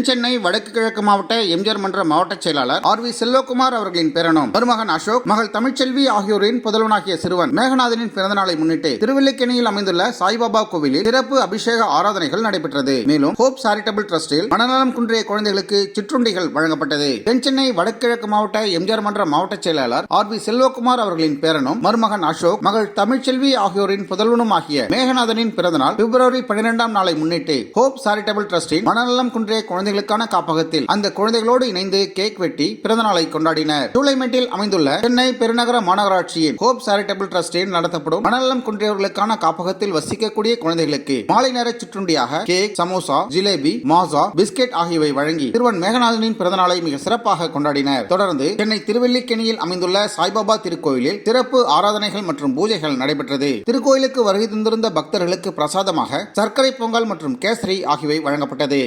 தென்சென்னை வடக்கு கிழக்கு மாவட்ட எம்ஜிஆர் மன்ற மாவட்ட செயலாளர் ஆர் வி செல்வகுமார் அவர்களின் பேரனும் மருமகன் அசோக் மகள் தமிழ்ச்செல்வி ஆகியோரின் புதல்வனாகிய சிறுவன் மேகநாதனின் பிறந்த நாளை முன்னிட்டு திருவல்லிக்கேணியில் அமைந்துள்ள சாய்பாபா கோவிலில் சிறப்பு அபிஷேக ஆராதனைகள் நடைபெற்றது. மேலும் ஹோப் சாரிட்டபிள் டிரஸ்டில் மனநலம் குன்றிய குழந்தைகளுக்கு சிற்றுண்டிகள் வழங்கப்பட்டது. தென்சென்னை வடகிழக்கு மாவட்ட எம்ஜிஆர் மன்ற மாவட்ட செயலாளர் ஆர் வி செல்வகுமார் அவர்களின் பேரனும் மருமகன் அசோக் மகள் தமிழ்ச்செல்வி ஆகியோரின் புதல்வனும் ஆகிய மேகநாதனின் பிறந்தநாள் பிப்ரவரி பன்னிரெண்டாம் நாளை முன்னிட்டு ஹோப் சாரிட்டபிள் டிரஸ்டின் மனநலம் குன்றிய குழந்தை குழந்தைகளுக்கான காப்பகத்தில் அந்த குழந்தைகளோடு இணைந்து கேக் வெட்டி பிறந்தநாளை கொண்டாடினர். ஜூலைமேட்டில் அமைந்துள்ள சென்னை பெருநகர மாநகராட்சியின் ஹோப் சாரிட்டபிள் டிரஸ்டில் நடத்தப்படும் மனநலம் குன்றியவர்களுக்கான காப்பகத்தில் வசிக்கக்கூடிய குழந்தைகளுக்கு மாலை நேர சிற்றுண்டியாக கேக் சமோசா ஜிலேபி மாசா பிஸ்கெட் ஆகியவை வழங்கி திருவன் மேகநாதனின் பிறந்தநாளை மிக சிறப்பாக கொண்டாடினர். தொடர்ந்து சென்னை திருவல்லிக்கேணியில் அமைந்துள்ள சாய்பாபா திருக்கோயிலில் சிறப்பு ஆராதனைகள் மற்றும் பூஜைகள் நடைபெற்றது. திருக்கோயிலுக்கு வருகை தந்திருந்த பக்தர்களுக்கு பிரசாதமாக சர்க்கரை பொங்கல் மற்றும் கேசரி ஆகியவை வழங்கப்பட்டது.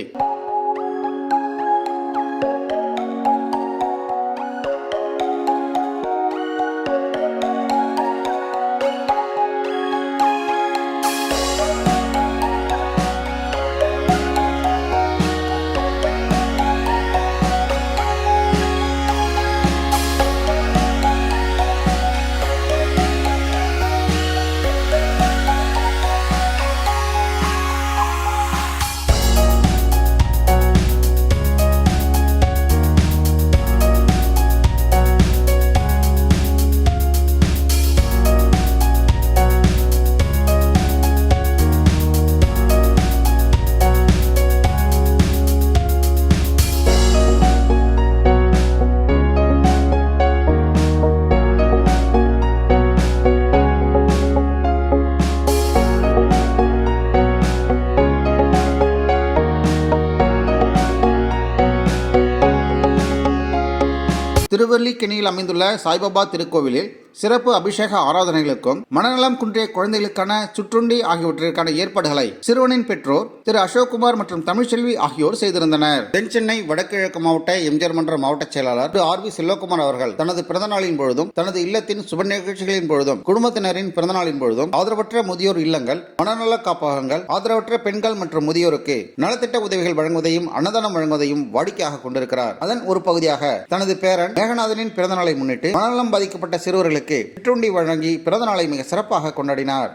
திருவல்லிக்கேணியில் அமைந்துள்ள சாய்பாபா திருக்கோவிலில் சிறப்பு அபிஷேக ஆராதனைகளுக்கும் மனநலம் குன்றிய குழந்தைகளுக்கான சுற்றுண்டி ஆகியவற்றிற்கான ஏற்பாடுகளை சிறுவனின் பெற்றோர் திரு அசோக்குமார் மற்றும் தமிழ்ச்செல்வி ஆகியோர் செய்திருந்தனர். தென் சென்னை வடகிழக்கு மாவட்ட எம்ஜிஆர் மன்ற மாவட்ட செயலாளர் திரு ஆர் வி செல்வகுமார் அவர்கள் தனது பிறந்தநாளின் பொழுதும் தனது இல்லத்தின் சுப நிகழ்ச்சிகளின் பொழுதும் குடும்பத்தினரின் பிறந்தநாளின் பொழுதும் ஆதரவற்ற முதியோர் இல்லங்கள் மனநல காப்பகங்கள் ஆதரவற்ற பெண்கள் மற்றும் முதியோருக்கு நலத்திட்ட உதவிகள் வழங்குவதையும் அன்னதானம் வழங்குவதையும் வாடிக்கையாக கொண்டிருக்கிறார். அதன் ஒரு பகுதியாக தனது பேரன் மேகநாதனின் பிறந்தநாளை முன்னிட்டு மனநலம் பாதிக்கப்பட்ட சிறுவர்களுக்கு சிற்றுண்டி வழங்கி பிறந்தநாளை மிக சிறப்பாக கொண்டாடினார்.